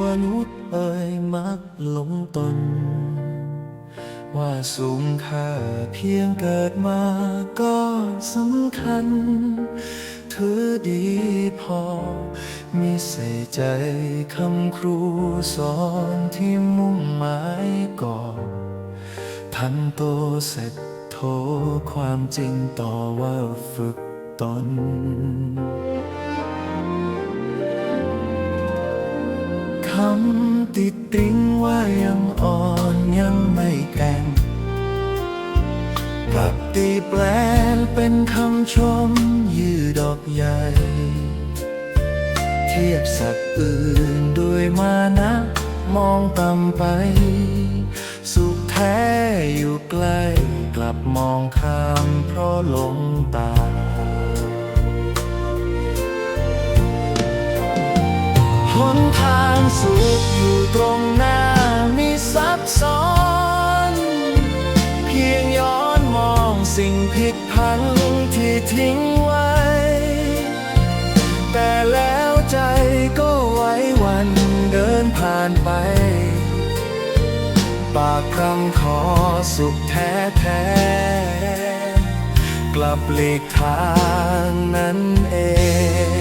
มนุษย์เอ่ยมักหลงตน ว่าสูงค่าเพียงเกิดมาก็สำคัญ เธอดีพอ มีใส่ใจคำครูสอนที่มุ่งหมายก่อพันโตเสร็จโทความจริงต่อว่าฝึกตน คำติดติงว่ายังอ่อนยังไม่แก่งกลับตีแปลนเป็นคำชมยืดดอกใหญ่ เทียบสัตว์อื่นด้วยมานะ มองต่ำไป สุขแท้อยู่ใกล้กลับมองข้ามเพราะหลง สุขอยู่ตรงหน้ามีซับซ้อน เพียงย้อนมองสิ่งผิดพันที่ทิ้งไว้ แต่แล้วใจก็ไว้วันเดินผ่านไป ปากคำขอสุขแท้แท้ๆกลับหลีกทางนั้นเอง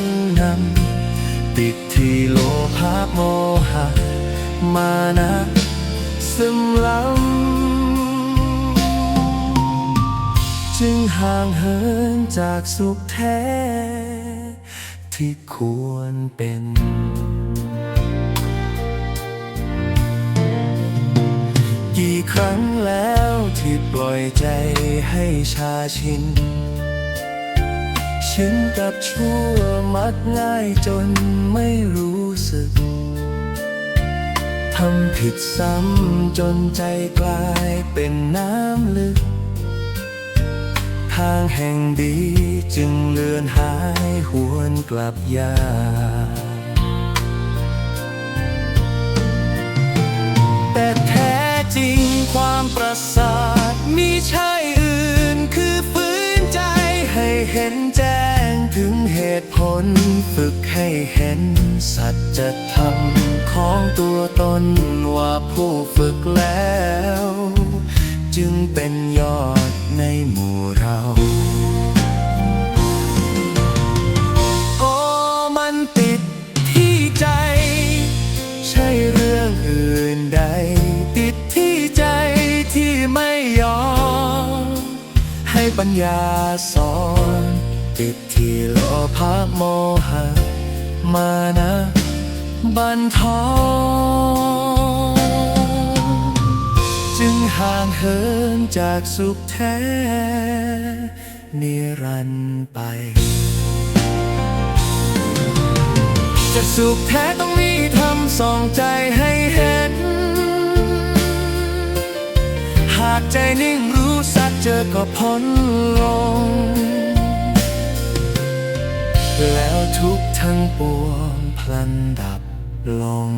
ำนำติดที่โลภะโมหะ มานะซึมล้ำจึงห่างเหินจากสุขแท้ ที่ควรเป็นกี่ครั้งแล้วที่ปล่อยใจให้ชาชิน ชินกับชั่วมักง่ายจนไม่รู้สึก ทำผิดซ้ำจนใจกลายเป็นน้ำลึก ทางแห่งดีจึงเลือนหายหวนกลับยากแต่แท้จริงความประสริ ฝึกให้เห็น สัจธรรมของตัวตนว่าผู้ฝึกแล้ว จึงเป็นยอดในหมู่เรา โอ้มันติดที่ใจ ใช่เรื่องอื่นใด ติดที่ใจที่ไม่ยอมให้ปัญญาสอน ติดที่โลภะโมหะ มานะบันทอนจึงห่างเหินจากสุขแท้ นิรันด์ไป จะสุขแท้ต้องมีทำสองใจให้เห็น หากใจนิ่งรู้สักเจอก็พ้นลง ทุกทั้งปวงพลันดับลง